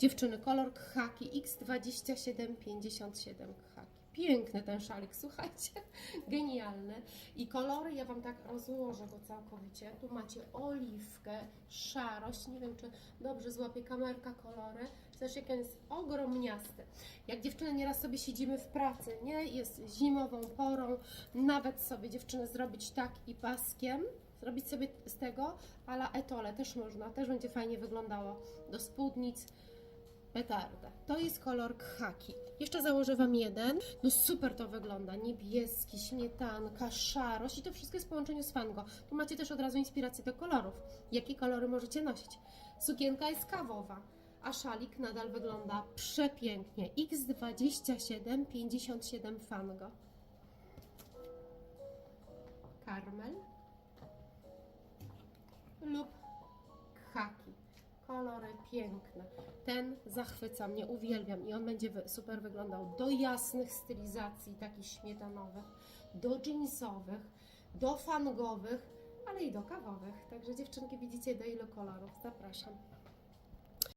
Dziewczyny, kolor khaki X2757 khaki. Piękny ten szalik, słuchajcie, genialny. I kolory ja Wam tak rozłożę go całkowicie. Tu macie oliwkę, szarość, nie wiem czy dobrze złapie kamerka kolory. Zresztą jak on jest ogromniasty. Jak dziewczyny nieraz sobie siedzimy w pracy, nie? Jest zimową porą, nawet sobie dziewczyny zrobić tak i paskiem, zrobić sobie z tego, ale etole też można, też będzie fajnie wyglądało. Do spódnic, petarda. To jest kolor khaki. Jeszcze założę Wam jeden. No super to wygląda. Niebieski, śmietanka, szarość i to wszystko jest w połączeniu z fango. Tu macie też od razu inspirację do kolorów. Jakie kolory możecie nosić? Sukienka jest kawowa, a szalik nadal wygląda przepięknie. X27 57 fango. Karmel lub. Kolory piękne. Ten zachwyca mnie, uwielbiam i on będzie super wyglądał do jasnych stylizacji, takich śmietanowych, do jeansowych, do fangowych, ale i do kawowych. Także dziewczynki widzicie do ilu kolorów. Zapraszam.